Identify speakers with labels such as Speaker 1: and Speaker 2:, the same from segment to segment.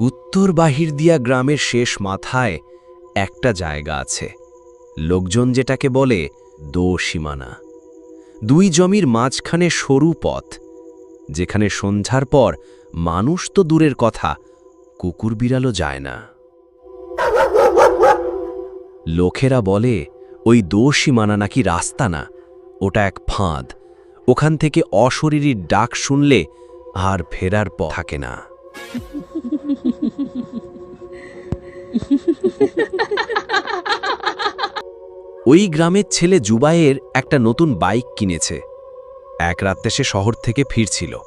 Speaker 1: উত্তর বাহিরদিয়া গ্রামের শেষ মাথায় একটা জায়গা আছে। লোকজন যেটাকে বলে দো সীমানা দুই জমির মাঝখানে সরু পথ। যেখানে সন্ধ্যার পর মানুষ তো দূরের কথা, কুকুর বিড়ালও যায় না। লোকেরা বলে, ওই দো সীমানা নাকি রাস্তা না, ওটা এক ফাঁদ। ওখান থেকে অশরীরীর ডাক শুনলে আর ফেরার পথ থাকে না। ওই গ্রামের ছেলে জুবাইয়ের একটা নতুন বাইক কিনেছে। এক রাত্রে সে শহর থেকে ফিরছিল।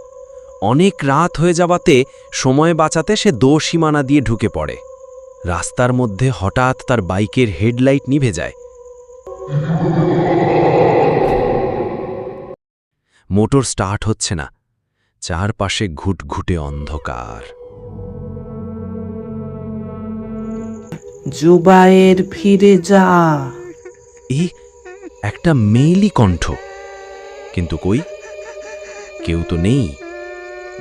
Speaker 1: অনেক রাত হয়ে যাওয়াতে সময় বাঁচাতে সে দো সীমানা দিয়ে ঢুকে পড়ে। রাস্তার মধ্যে হঠাৎ তার বাইকের হেডলাইট নিভে যায়। মোটর স্টার্ট হচ্ছে না। চারপাশে ঘুটঘুটে অন্ধকার।
Speaker 2: জুবায়ের ফিরে যা।
Speaker 1: এ একটা মেইলি কণ্ঠ। কিন্তু কই? কেউ তো নেই।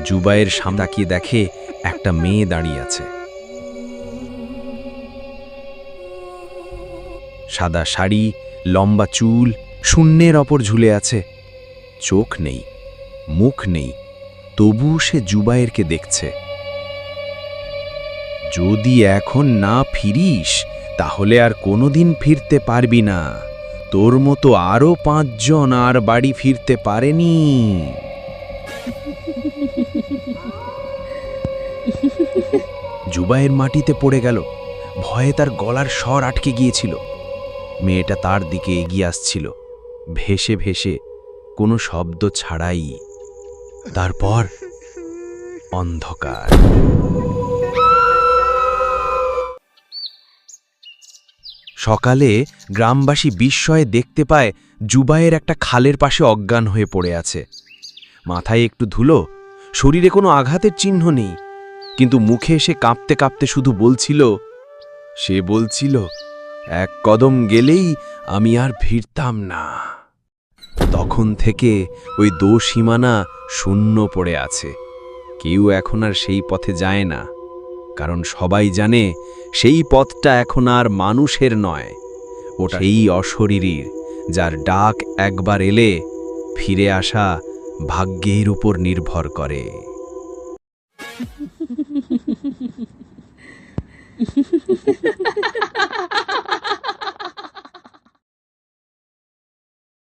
Speaker 1: জুবায়ের সামনে তাকিয়ে দেখে একটা মেয়ে দাঁড়িয়ে আছে। সাদা শাড়ি লম্বা চুল শূন্যের ওপর ঝুলে আছে। চোখ নেই মুখ নেই। তবু সে জুবাইরকে দেখছে। যদি এখন না ফিরিস, তাহলে আর কোনোদিন ফিরতে পারবি না। তোর মতো আরও পাঁচজন আর বাড়ি ফিরতে পারেনি। জুবাইয়ের মাটিতে পড়ে গেল। ভয়ে তার গলার স্বর আটকে গিয়েছিল। মেয়েটা তার দিকে এগিয়ে আসছিল। ভেসে ভেসে কোনো শব্দ ছাড়াই তারপর অন্ধকার। সকালে গ্রামবাসী বিস্ময়ে দেখতে পায় জুবাইয়ের একটা খালের পাশে অজ্ঞান হয়ে পড়ে আছে। মাথায় একটু ধুলো, শরীরে কোনো আঘাতের চিহ্ন নেই, কিন্তু মুখে এসে কাঁপতে কাঁপতে শুধু বলছিল, সে বলছিল, এক কদম গেলেই আমি আর ফিরতাম না। তখন থেকে ওই দো সীমানা শূন্য পড়ে আছে। কেউ এখন আর সেই পথে যায় না, কারণ সবাই জানে সেই পথটা এখন আর মানুষের নয়। ওটা এই অশরীরীর, যার ডাক একবার এলে ফিরে আসা ভাগ্যের উপর নির্ভর করে।